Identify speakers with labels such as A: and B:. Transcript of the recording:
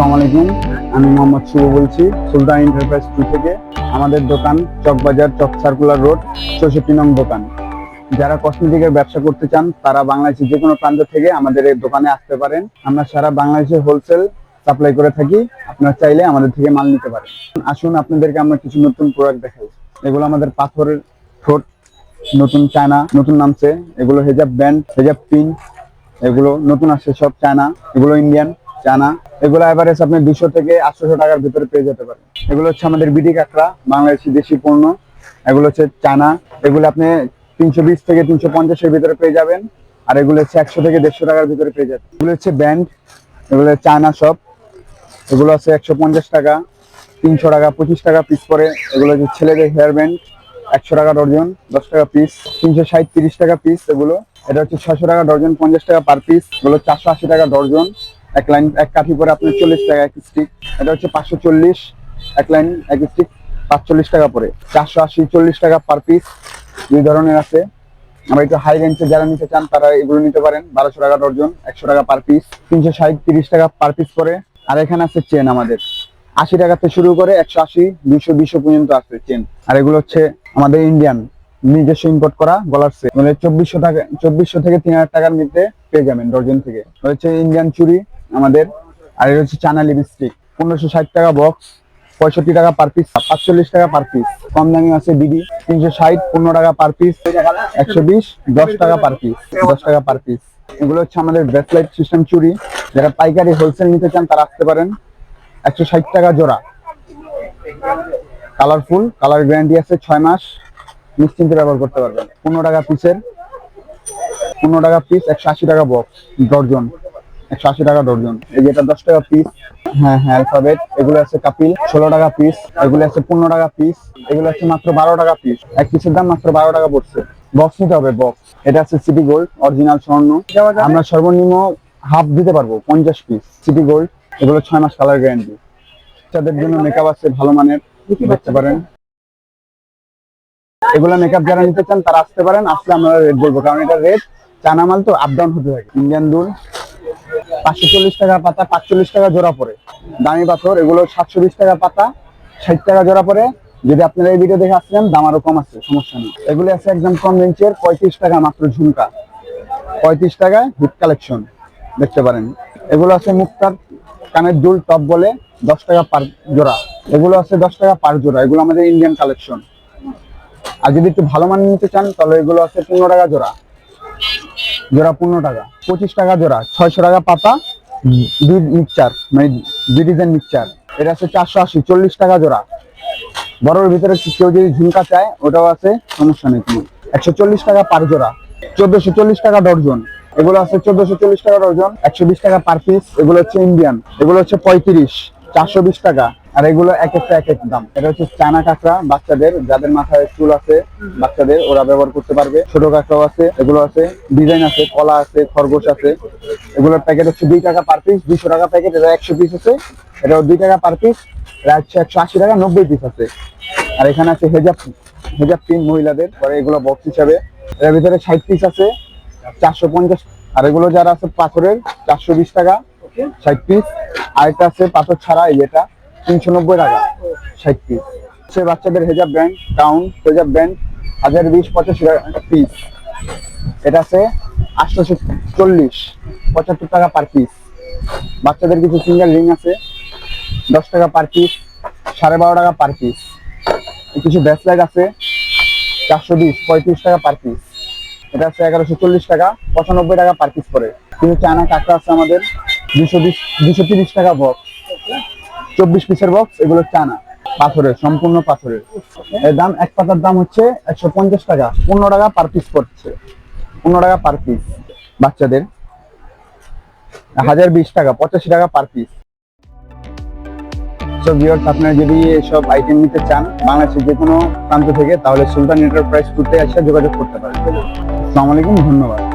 A: আসসালামু আলাইকুম। আমি মোহাম্মদ শুভ বলছি, সুলতান এন্টারপ্রাইজ টু থেকে। আমাদের দোকান চকবাজার চক সার্কুলার রোড চৌষট্টি নং দোকান। যারা কসমেটিকের ব্যবসা করতে চান, তারা বাংলাদেশের যে কোনো প্রান্ত থেকে আমাদের এই দোকানে আসতে পারেন। আমরা সারা বাংলাদেশে হোলসেল সাপ্লাই করে থাকি। আপনারা চাইলে আমাদের থেকে মাল নিতে পারেন। আসুন, আপনাদেরকে আমরা কিছু নতুন প্রোডাক্ট দেখাই। এগুলো আমাদের পাথরের ঠোঁট, নতুন চায়না, নতুন নামছে। এগুলো হেজাব ব্যান্ড হেজাব পিন এগুলো নতুন আসছে সব চায়না। এগুলো ইন্ডিয়ান চায়না এগুলো এভারেজ আপনি দুশো থেকে আটশোশো টাকার ভিতরে পেয়ে যেতে পারেন। এগুলো হচ্ছে আমাদের বিডি কাঁকড়া, বাংলাদেশি দেশি পণ্য। এগুলো হচ্ছে চানা, এগুলো আপনি তিনশো বিশ থেকে তিনশো পঞ্চাশের ভিতরে পেয়ে যাবেন। আর এগুলো হচ্ছে একশো থেকে দেড়শো টাকার ভিতরে পেয়ে যাবেন। এগুলো হচ্ছে ব্যান্ড, এগুলো চানা সব এগুলো আছে একশো পঞ্চাশ টাকা, তিনশো টাকা, পঁচিশ টাকা পিস পরে। এগুলো হচ্ছে ছেলেদের হেয়ার ব্যান্ড একশো টাকা ডর্জন দশ টাকা পিস তিনশো ষাট তিরিশ টাকা পিস এগুলো। এটা হচ্ছে ছশো টাকা ডর্জন পঞ্চাশ টাকা পার পিস এগুলো চারশো আশি টাকা ডর্জন এক লাইন, এক কাঠি করে আপনার চল্লিশ টাকা এক স্টিক এটা হচ্ছে পাঁচশো চল্লিশ। এক লাইন, এক স্টিক পাঁচচল্লিশ টাকা পরে চারশো আশি, চল্লিশ টাকা পার পিস দুই ধরনের আছে। আমরা একটু হাই রেঞ্জে যারা নিতে চান, তারা এগুলো নিতে পারেন। বারোশো টাকা ডর্জন একশো টাকা পার পিস তিনশো ষাট, তিরিশ টাকা পার পিস করে। আর এখানে আছে চেন আমাদের। আশি টাকা থেকে শুরু করে একশো আশি, দুইশো দুইশো পর্যন্ত আছে চেন আর এগুলো হচ্ছে আমাদের ইন্ডিয়ান নিজস্ব ইম্পোর্ট করা গলার সেট মানে চব্বিশশো টাকা, চব্বিশশো থেকে তিন হাজার টাকার মধ্যে পেয়ে যাবেন ডর্জন থেকে। হচ্ছে ইন্ডিয়ান চুড়ি। আমাদের। আর এটা হচ্ছে চানা লিপস্টিক পনেরোশো ষাট টাকা বক্স পঁয়ষট্টি টাকা পার পিস পাঁচচল্লিশ টাকা পার পিস কম দামি আছে বিডি তিনশো ষাট, পনেরো টাকা পার পিস একশো বিশ, দশ টাকা পার পিস দশ টাকা পার পিস এগুলো হচ্ছে আমাদের ব্রেসলাইট সিস্টেম চুরি। যারা পাইকারি হোলসেল নিতে চান, তারা আসতে পারেন। একশো ষাট টাকা জোড়া। কালারফুল কালার গ্যারান্টি আছে ছয় মাস। নিশ্চিন্তে ব্যবহার করতে পারবেন। পনেরো টাকা পিসের পনেরো টাকা পিস একশো আশি টাকা বক্স ডর্জন একশো আশি টাকা ডর্জন এই যেটা দশ টাকা পিস হ্যাঁ হ্যাঁ অ্যালফাবেট এগুলো আছে কাপিল, ষোলো টাকা পিস এগুলো আছে পনেরো টাকা পিস এগুলো আছে মাত্র বারো টাকা পিস এক পিসের দাম মাত্র বারো টাকা পড়ছে। বক্স নিতে হবে বক্স এটা আছে সিটি গোল্ড অরিজিনাল স্বর্ণ। আমরা সর্বনিম্ন হাফ দিতে পারব, পঞ্চাশ পিস সিটি গোল্ড এগুলো ছয় মাস কালার গ্যারান্টি বাচ্চাদের জন্য মেকআপ আছে, ভালো মানের, দেখতে পারেন। এগুলো মেকআপ যারা নিতে চান, তারা আসতে পারেন। আসলে আমরা রেট বলব, কারণ এটা রেট চানা মাল তো আপ ডাউন হতে থাকে। ইন্ডিয়ান দুল। পাঁচশো চল্লিশ টাকা পাতা, পাঁচচল্লিশ টাকা জোড়া পড়ে। দামি পাথর, এগুলো সাতশো বিশ টাকা পাতা, ষাট টাকা জোড়া পড়ে। যদি আপনারা এই ভিডিও দেখে আসছেন দাম আরও কম আছে, সমস্যা নেই। এগুলো আছে একদম কম রেঞ্জের, পঁয়ত্রিশ টাকা মাত্র ঝুমকা। পঁয়ত্রিশ টাকা হিট কালেকশন দেখতে পারেন। এগুলো আছে মুক্তার কানের দুল টপ বলে, দশ টাকা পার জোড়া। এগুলো আছে দশ টাকা পার জোড়া, এগুলো আমাদের ইন্ডিয়ান কালেকশন আর যদি একটু ভালো মান নিতে চান, তাহলে এগুলো আছে পনেরো টাকা জোড়া। জোড়া পনেরো টাকা। পঁচিশ টাকা জোড়া, ছয়শো টাকা পাতা, দুই মিক্সচার মানে দুই ডিজাইন মিক্সচার। এটা আছে চারশো আশি, চল্লিশ টাকা জোড়া। বড়োর ভিতরে কেউ যদি ঝুমকা চায়, ওটাও আছে, সমস্যা নেই কোনো। একশো চল্লিশ টাকা পার জোড়া, চোদ্দশো চল্লিশ টাকা ডর্জন। এগুলো আছে চোদ্দশো চল্লিশ টাকা ডর্জন, একশো বিশ টাকা পার পিস। এগুলো হচ্ছে ইন্ডিয়ান, এগুলো হচ্ছে পঁয়ত্রিশ, চারশো বিশ টাকা। আর এগুলো এক একটা এক এক দাম। এটা হচ্ছে চানা কাঁকড়া, বাচ্চাদের, যাদের মাথায় চুল আছে, বাচ্চাদের ওরা ব্যবহার করতে পারবে। ছোট কাঁকড়াও আছে, এগুলো আছে, ডিজাইন আছে, কলা আছে, খরগোশ আছে। এগুলোর প্যাকেট হচ্ছে দুই টাকা পার পিস দুইশো টাকা প্যাকেট, এটা একশো পিস আছে। এটা দুই টাকা পার পিস এটা হচ্ছে একশো আশি টাকা, নব্বই পিস আছে। আর এখানে আছে হেজাব হেজাব পিন মহিলাদের, পরে এগুলো বক্স হিসাবে। এটার ভিতরে ষাট পিস আছে, চারশো পঞ্চাশ। আর এগুলো যারা আছে পাথরের, চারশো বিশ টাকা, ষাট পিস আরেকটা আছে পাথর ছাড়া, এই যেটা তিনশো নব্বই টাকা, ষাট পিস সে বাচ্চাদের হেজাব ব্যান্ড কাউন্ট হেজাব ব্যান্ড হাজার বিশ, পঁচাশি পিস এটা আছে আটশোশো চল্লিশ, পঁচাত্তর টাকা পার পিস বাচ্চাদের কিছু সিঙ্গেল রিং আছে, দশ টাকা পার পিস সাড়ে বারো টাকা পার পিস কিছু ব্যাসলাইট আছে, চারশো বিশ, পঁয়ত্রিশ টাকা পার পিস এটা আছে এগারোশো চল্লিশ টাকা, পঁচানব্বই টাকা পার পিস পরে কিন্তু চায়না কাঁকড়া আছে আমাদের, দুশো বিশ, দুশো তিরিশ টাকা বক্স চব্বিশ পিসের বক্স এগুলো চায়না। পাথরের, সম্পূর্ণ পাথরের। এর দাম, এক পাতার দাম হচ্ছে একশো পঞ্চাশ টাকা। পনেরো টাকা পার পিস পড়ছে। পনেরো টাকা পার পিস বাচ্চাদের। হাজার বিশ টাকা, পঁচাশি টাকা পার পিস আপনারা যদি এসব আইটেম নিতে চান, বাংলাদেশের যে কোনো প্রান্ত থেকে, তাহলে সুলতান এন্টারপ্রাইজ টুতে এসে যোগাযোগ করতে পারেন। আসসালামু আলাইকুম, ধন্যবাদ।